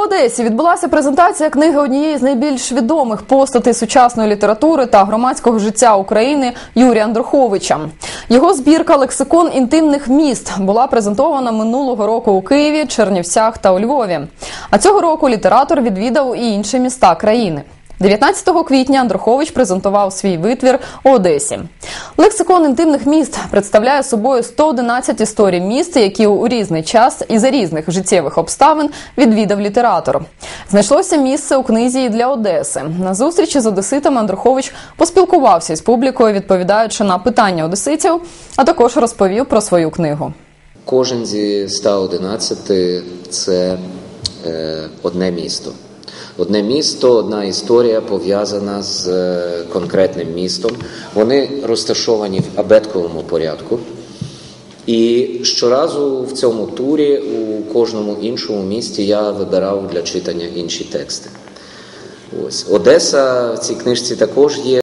Одесі відбулася презентація книги однієї з найбільш відомих постатей сучасної літератури та громадського життя України Юрія Андруховича. Його збірка Лексикон інтимних міст була презентована минулого року у Києві, Чернівцях та у Львові. А цього року літератор відвідав і інші міста країни. 19 квітня Андрухович презентував свій витвір у Одесі. Лексикон інтимних міст представляє собою 111 історій міст, які у різний час і за різних життєвих обставин відвідав літератор. Знайшлося місце у книзі для Одеси. На зустрічі з одеситами Андрухович поспілкувався із публікою, відповідаючи на питання одеситів, а також розповів про свою книгу. Кожен зі 111 це е, одне місто. Одне місто, одна історія пов'язана з е, конкретним містом. Вони розташовані в абетковому порядку. І щоразу в цьому турі у кожному іншому місті я вибирав для читання інші тексти. Ось Одеса в цій книжці також є.